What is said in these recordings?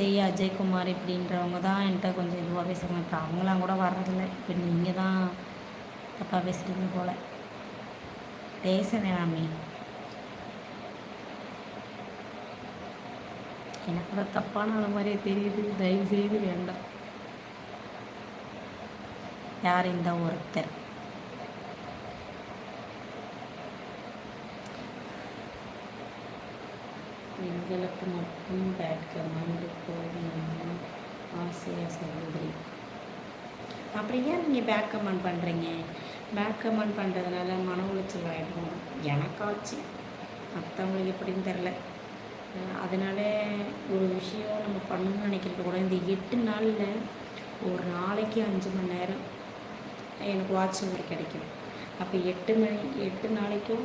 விஜய் அஜய்குமார் இப்படின்றவங்க தான் என்கிட்ட கொஞ்சம் இதுவாக பேசுகிறாங்க இப்போ அவங்களாம் கூட வர்றதில்ல. இப்போ நீங்கள் தான் தப்பாக பேசுகிறீங்க போல். பேச நாமே எனக்கு கூட தப்பான அந்த மாதிரியே தெரியுது. தயவு செய்து வேண்டாம். யார் இந்த ஒருத்தர்? எங்களுக்கு மட்டும் பேட் கமெண்ட் போடணும்னு ஆசையாக சகோதரி அப்படி ஏன் நீங்கள் பேக் கமெண்ட் பண்ணுறீங்க பேக் கமெண்ட் பண்ணுறதுனால மன உளைச்சல் ஆகிடும் எனக்காச்சு. மற்றவங்களுக்கு எப்படின்னு தெரில அதனால ஒரு விஷயம் நம்ம பண்ணணும்னு நினைக்கிறது கூட இந்த எட்டு நாளில் ஒரு நாளைக்கு அஞ்சு மணி நேரம் எனக்கு வாட்ச் ஓவர் கிடைக்கும். அப்போ எட்டு மணி எட்டு நாளைக்கும்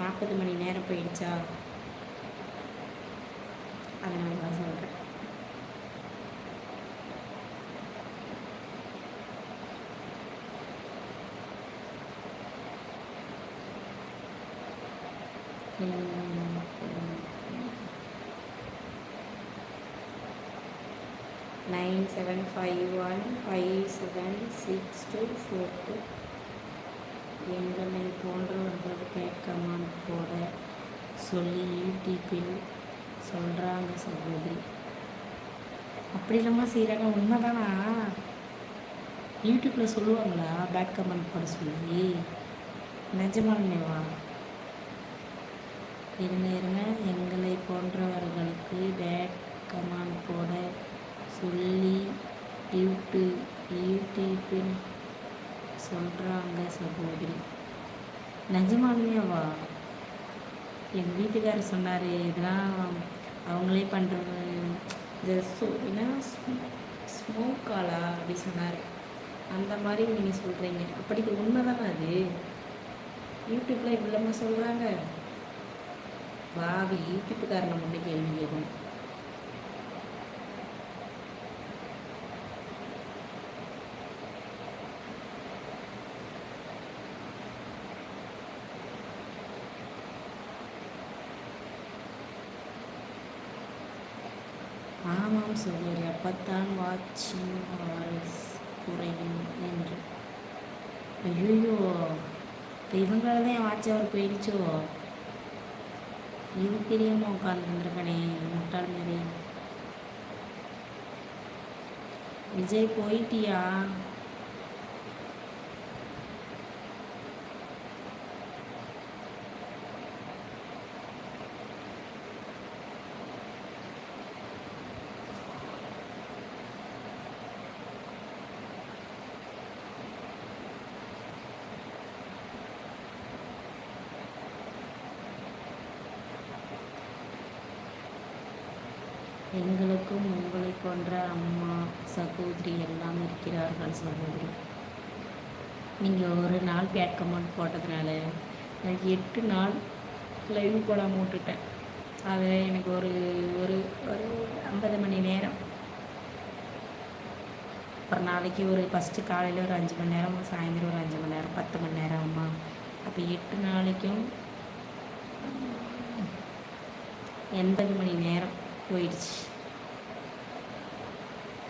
நாற்பது மணி நேரம் போயிடுச்சா? அதனால தான் சொல்கிறேன் nine seven five one five seven six two four two எங்களை போன்றவர்கள் கேட்கமான் போட சொல்லி யூடியூப்பில் சொல்கிறாங்க சகோதரி. அப்படி இல்லாமல் செய்கிறாங்க உண்மைதானா? யூடியூப்பில் சொல்லுவாங்களா? பேக் கமெண்ட் போட சொல்லி. நிஜமானேவா இருங்க இருங்க. எங்களை போன்றவர்களுக்கு பேக் கமெண்ட் போட சொல்லி யூடியூப் யூடியூப்பில் சொல்கிறாங்க சகோதரி. நிஜமானுமேவா எங்கள் வீட்டுக்காரர் சொன்னார் இதெல்லாம் அவங்களே பண்ணுறது இந்த சோ ஏன்னா ஸ்மோக்காலா அப்படி சொன்னார். அந்த மாதிரி நீங்கள் சொல்கிறீங்க அப்படி உண்மை தானே அது? யூடியூப்பில் இவ்வளோமா சொல்கிறாங்க வாவி யூடியூப்புக்காரனை முன்னே கேள்வி கேட்கணும். ஆமாம் சகோதரி அப்பத்தான் வாட்சிங் ஹவர்ஸ் குறையும் என்று. ஐயோ இப்போ இவங்களால தான் என் வாட்ச் அவர் போயிடுச்சோ இது தெரியாமல் உட்காந்துருந்துருக்கனே முட்டாள் மாதிரி. விஜய் போயிட்டியா? எங்களுக்கும் உங்களை போன்ற அம்மா சகோதரி எல்லாம் இருக்கிறார்கள் சகோதரி. நீங்கள் ஒரு நாள் பேட் கமெண்ட் போட்டதுனால எனக்கு எட்டு நாள் லைவ் போடாமல் விட்டுட்டேன். அது எனக்கு ஒரு ஒரு ஒரு ஐம்பது மணி நேரம். ஒரு நாளைக்கு ஒரு ஃபஸ்ட்டு காலையில் ஒரு அஞ்சு மணி நேரம் சாயந்தரம் ஒரு அஞ்சு மணி நேரம் பத்து மணி நேரம் அம்மா. அப்போ எட்டு நாளைக்கும் எண்பது மணி நேரம். போயிடுச்சு.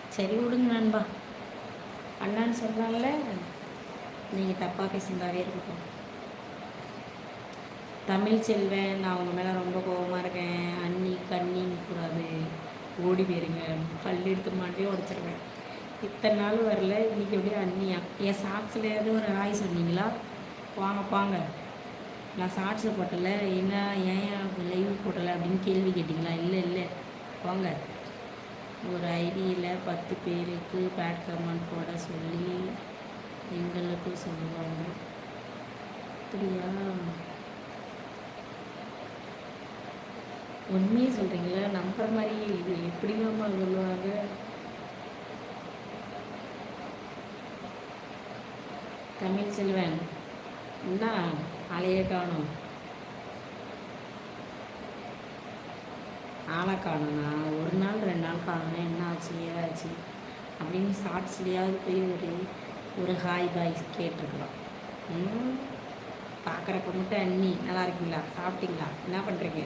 சரி விடுங்க நண்பா. அண்ணான்னு சொல்கிறாங்கள நீங்கள் தப்பாக பேசுனதாவே இருக்கட்டும். தமிழ் செல்வேன் நான் அவங்க மேலே ரொம்ப கோபமாக இருக்கேன். அண்ணி கண்ணின்னு கூடாது. ஓடி போயிருங்க. பல் எடுத்து மாட்டே உடச்சிருவேன். இத்தனை நாள் வரல இன்றைக்கி எப்படியே அண்ணியா? என் சாட்சியில் ஒரு ஆய் சொன்னீங்களா? வாங்க பாங்க. நான் சாட்சியில் போட்டலை என்ன ஏன் லைவ் போட்டலை அப்படின்னு கேள்வி கேட்டிங்களா? இல்லை இல்லை. போங்க ஒரு ஐடியில் பத்து பேருக்கு பேட் கமெண்ட் போட சொல்லி எங்களுக்கும் சொல்லுவாங்க. அப்படியா? உண்மையே சொல்கிறீங்களா நம்புற மாதிரி இது எப்படி சொல்லுவாங்க? தமிழ் செல்வன் என்ன ஆளையே காணும். ஆளை காணும்னா ஒரு நாள் ரெண்டு நாள் காணும்னா என்ன ஆச்சு ஏதாச்சு அப்படின்னு ஷார்ட்ஸ்லேயாவது போய் ஒரு ஒரு ஹாய் பாய் கேட்டிருக்கலாம். பார்க்குறப்ப மட்டும் அண்ணி நல்லா இருக்கீங்களா? சாப்பிட்டீங்களா? என்ன பண்ணுறீங்க